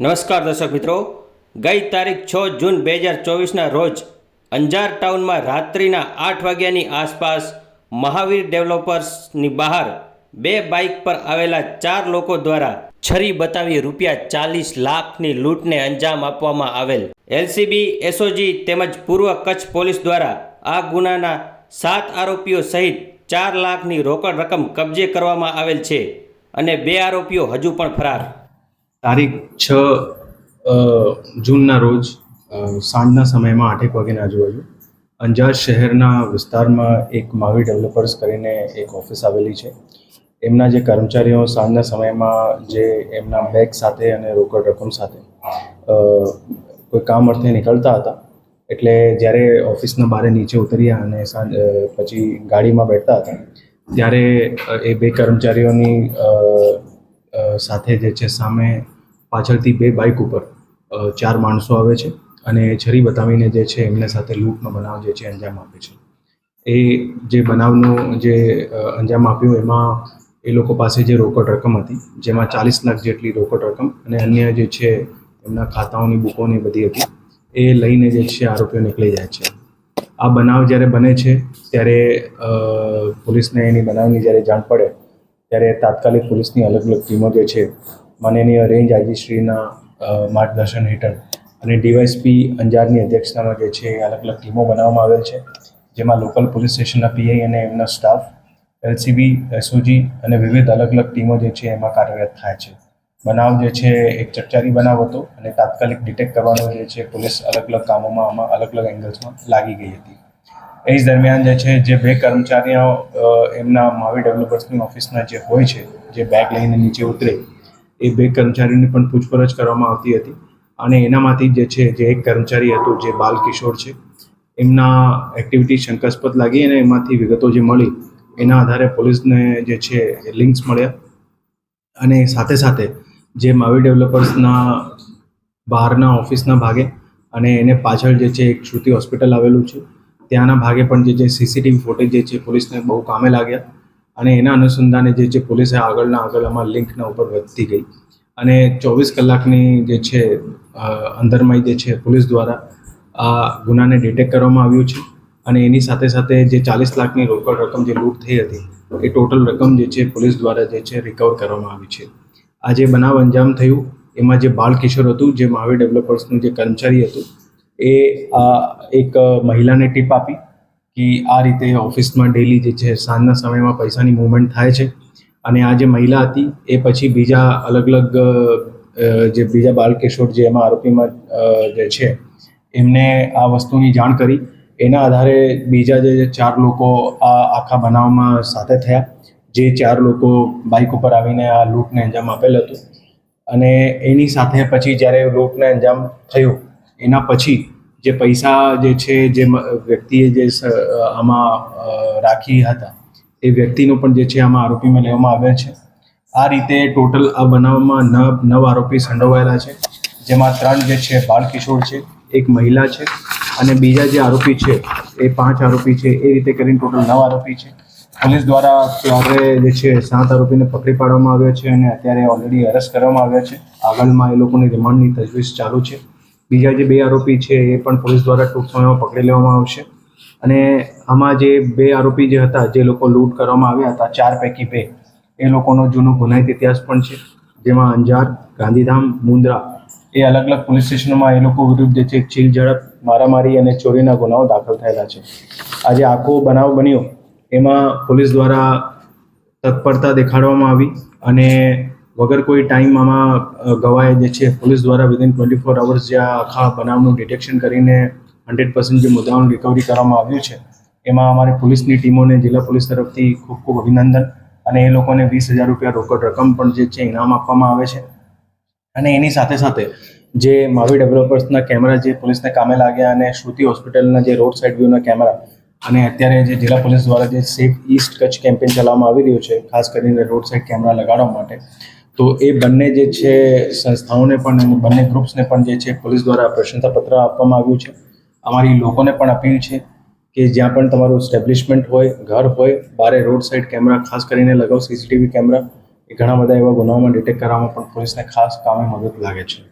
નમસ્કાર દર્શક મિત્રો. ગઈ તારીખ છ જૂન બે હજાર ચોવીસના રોજ અંજાર ટાઉનમાં રાત્રિના આઠ વાગ્યાની આસપાસ મહાવીર ડેવલપર્સની બહાર બે બાઇક પર આવેલા ચાર લોકો દ્વારા છરી બતાવી રૂપિયા ચાલીસ લાખની લૂંટને અંજામ આપવામાં આવેલ. એલસીબી, એસઓજી તેમજ પૂર્વ કચ્છ પોલીસ દ્વારા આ ગુનાના સાત આરોપીઓ સહિત ચાર લાખની રોકડ રકમ કબજે કરવામાં આવેલ છે અને બે આરોપીઓ હજુ પણ ફરાર. તારીખ છ જૂનના રોજ સાંજના સમયમાં આઠેક વાગ્યાના આજુબાજુ, અંજાર શહેરના વિસ્તારમાં એક માવી ડેવલપર્સ કરીને એક ઓફિસ આવેલી છે. એમના જે કર્મચારીઓ સાંજના સમયમાં જે એમના બેગ સાથે અને રોકડ રકમ સાથે કોઈ કામ અર્થે નીકળતા હતા, એટલે જ્યારે ઓફિસના બારે નીચે ઉતર્યા અને સાંજ પછી ગાડીમાં બેઠતા હતા, ત્યારે એ બે કર્મચારીઓની સાથે જે છે સામે પાછળથી બે બાઇક ઉપર ચાર માણસો આવે છે અને છરી બતાવીને જે છે એમને સાથે લૂંટનો બનાવ જે છે અંજામ આપે છે. એ જે બનાવનું જે અંજામ આપ્યું એમાં એ લોકો પાસે જે રોકડ રકમ હતી, જેમાં ચાલીસ લાખ જેટલી રોકડ રકમ અને અન્ય જે છે એમના ખાતાઓની બુકોની બધી હતી, એ લઈને જે છે આરોપીઓ નીકળી જાય છે. આ બનાવ જ્યારે બને છે ત્યારે પોલીસને એની બનાવની જ્યારે જાણ પડે ત્યારે તાત્કાલિક પોલીસની અલગ અલગ ટીમો જે છે માનનીય રેન્જ આઈજીશ્રીના અ, માર્ગદર્શન હેઠળ અને ડીવાયસપી અંજારની અધ્યક્ષતામાં જે છે અલગ અલગ ટીમો બનાવવામાં આવેલ છે જેમાં લોકલ પોલીસ સ્ટેશનના પીઆઈ અને એમના સ્ટાફ એલસીબી એસઓજી અને વિવિધ અલગ અલગ ટીમો જે છે એમાં કાર્યરત થાય છે. બનાવ જે છે એક ચકચારી બનાવ હતો અને તાત્કાલિક ડિટેક્ટ કરવાનો જે છે પોલીસ અલગ અલગ કામોમાં આમાં અલગ અલગ એંગલ્સમાં લાગી ગઈ હતી. એ જ દરમિયાન જે છે, જે બે કર્મચારીઓ એમના માવી ડેવલપર્સની ઓફિસના જે હોય છે, જે બેગ લઈને નીચે ઉતરે, એ બે કર્મચારીઓની પણ પૂછપરછ કરવામાં આવતી હતી. અને એનામાંથી જે છે, જે એક કર્મચારી હતો, જે બાલ કિશોર છે, એમના એક્ટિવિટી શંકાસ્પદ લાગી અને એમાંથી વિગતો જે મળી, એના આધારે પોલીસને જે છે લિંક્સ મળ્યા. અને સાથે સાથે જે માવી ડેવલપર્સના બહારના ઓફિસના ભાગે અને એને પાછળ જે છે, એક શ્રુતિ હોસ્પિટલ આવેલું છે. ત્યાંના ભાગે પણ જે છે સીસીટીવી ફૂટેજ જે છે, પોલીસને બહુ કામે લાગ્યા અને એના અનુસંધાને જે છે પોલીસે આગળના આગળ આમાં લિંકના ઉપર વધતી ગઈ. અને ચોવીસ કલાકની જે છે અંદરમાં જે છે, પોલીસ દ્વારા આ ગુનાને ડિટેક્ટ કરવામાં આવ્યું છે અને એની સાથે સાથે જે ચાલીસ લાખની રોકડ રકમ જે લૂંટ થઈ હતી, એ ટોટલ રકમ જે છે, પોલીસ દ્વારા જે છે રિકવર કરવામાં આવી છે. આ જે બનાવ અંજામ થયું, એમાં જે બાળ કિશોર હતું, જે મહાવીર ડેવલપર્સનું જે કર્મચારી હતું એ આ એક મહિલાને ટીપ આપી કે આ રીતે ઓફિસમાં ડેલી જે છે, સાંજના સમયમાં પૈસાની મૂવમેન્ટ થાય છે. અને આ જે મહિલા હતી, એ પછી બીજા અલગ અલગ જે બીજા બાલકિશોર જે એમાં આરોપીમાં જે છે, એમને આ વસ્તુની જાણ કરી. એના આધારે બીજા જે ચાર લોકો આ આખા બનાવમાં સાથે થયા. જે ચાર લોકો બાઇક ઉપર આવીને આ લૂંટને અંજામ આપેલ હતું. અને એની સાથે પછી જ્યારે લૂંટને અંજામ થયું એના પછી જે પૈસા જે છે, જે વ્યક્તિએ જે આમાં રાખી હતા, એ વ્યક્તિનો પણ જે છે, આમાં આરોપીમાં લેવામાં આવ્યા છે. આ રીતે ટોટલ આ બનાવમાં નવ નવ આરોપી સંડોવાયેલા છે. જેમાં ત્રણ જે છે, બાળકિશોર છે, એક મહિલા છે અને બીજા જે આરોપી છે, એ પાંચ આરોપી છે, એ રીતે કરીને ટોટલ નવ આરોપી છે. પોલીસ દ્વારા ત્યારે જે છે, સાત આરોપીને પકડી પાડવામાં આવ્યા છે અને અત્યારે ઓલરેડી અરેસ્ટ કરવામાં આવ્યા છે. આગળમાં એ લોકોની રિમાન્ડની તજવીજ ચાલુ છે. બીજા જે બે આરોપી છે એ પણ પોલીસ દ્વારા ટૂંક સમયમાં પકડી લેવામાં આવશે. અને આમાં જે બે આરોપી જે હતા, જે લોકો લૂંટ કરવામાં આવ્યા હતા, ચાર પૈકી બે, એ લોકોનો જૂનો ગુનાહિત ઇતિહાસ પણ છે. જેમાં અંજાર, ગાંધીધામ, મુન્દ્રા એ અલગ અલગ પોલીસ સ્ટેશનોમાં એ લોકો વિરુદ્ધ જે છે ચીલ, ઝડપ, મારામારી અને ચોરીના ગુનાઓ દાખલ થયેલા છે. આજે આખો બનાવ બન્યો. એમાં પોલીસ દ્વારા તત્પરતા દેખાડવામાં આવી અને વગર કોઈ ટાઈમ આમાં ગવાય જે છે, પોલીસ દ્વારા વિધિન ટ્વેન્ટી ફોર અવર્સ જે આખા બનાવનું ડિટેક્શન કરીને હંડ્રેડ પર્સન્ટ જે મુદ્દાઓનું રિકવરી કરવામાં આવ્યું છે, એમાં અમારી પોલીસની ટીમોને જિલ્લા પોલીસ તરફથી ખૂબ ખૂબ અભિનંદન અને એ લોકોને વીસ હજાર રૂપિયા રોકડ રકમ પણ જે છે, ઇનામ આપવામાં આવે છે. અને એની સાથે સાથે જે માવી ડેવલપર્સના કેમેરા જે પોલીસને કામે લાગ્યા અને શ્રુતિ હોસ્પિટલના જે રોડ સાઇડ વ્યૂના કેમેરા અને અત્યારે જે જિલ્લા પોલીસ દ્વારા જે સેફ ઈસ્ટ કચ્છ કેમ્પેન ચલાવવામાં આવી રહ્યું છે, ખાસ કરીને રોડ સાઇડ કેમેરા લગાડવા માટે તો એ બંને જે છે, સંસ્થાઓને પણ બંને ગ્રુપ્સને પણ જે છે, પોલીસ દ્વારા પ્રશંસાપત્ર આપવામાં આવ્યું છે. અમારી લોકોને પણ અપીલ છે કે જ્યાં પણ તમારું એસ્ટેબ્લિશમેન્ટ હોય, ઘર હોય, બારે રોડ સાઇડ કેમેરા ખાસ કરીને લગાવો સીસીટીવી કેમેરા એ ઘણા બધા એવા ગુનાઓમાં ડિટેક્ટ કરવામાં પણ પોલીસને ખાસ કામે મદદ લાગે છે.